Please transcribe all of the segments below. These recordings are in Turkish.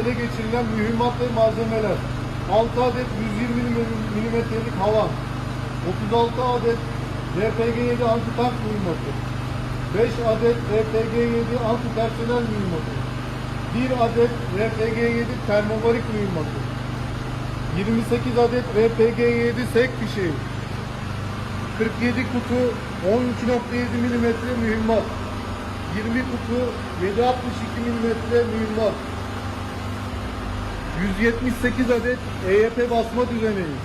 ele geçirilen mühimmat ve malzemeler. 6 adet 120 milimetrelik havan. 36 adet RPG-7 antitank mühimmatı. 5 adet RPG-7 antipersonel mühimmatı. 1 adet RPG-7 termobarik mühimmatı. 28 adet RPG-7 sek fişeği. 47 kutu 12.7 milimetre mühimmat. 20 kutu 7.62 milimetre mühimmat. 178 adet EYP basma düzeneği.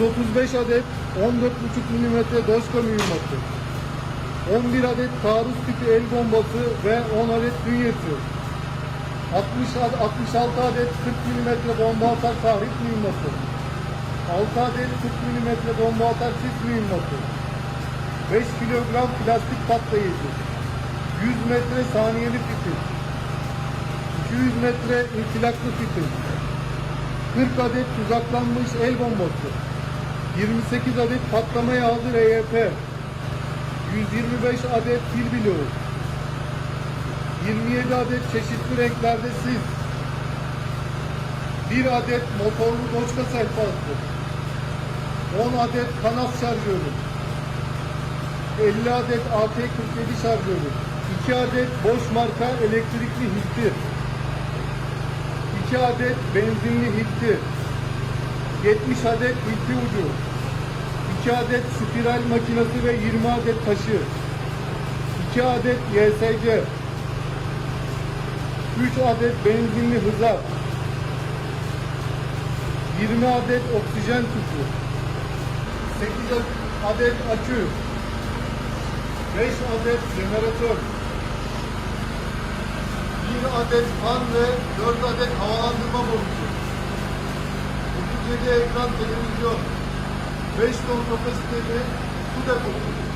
135 adet 14.5 milimetre doşka mühimmatı. 11 adet taarruz tipi el bombası ve 10 adet dünyesi. 60 ad- 66 adet 40 milimetre bomba atar tahrip mühimmatı. 6 adet 40 milimetre bomba atar sis mühimmatı. 5 kilogram plastik patlayıcı. 100 metre saniyeli fitil. 200 metre infilaklı fitil. 40 adet tuzaklanmış el bombası. 28 adet patlamaya hazır EYP. 125 adet fil bloğu. 27 adet çeşitli renklerde sis. 1 adet motorlu doçka sehpası. 10 adet kanat şarjörü. 50 adet AT-47 şarjörü. 2 adet boş marka elektrikli hilti. 2 adet benzinli hilti. 70 adet hilti ucu. 2 adet spiral makinesi ve 20 adet taşı. 2 adet YSC. 3 adet benzinli hızar. 20 adet oksijen tüpü. 8 adet akü. 5 adet jeneratör. 1 adet fan ve 4 adet havalandırma borusu. 37 ekran televizyon. 5 ton kapasiteli su deposu.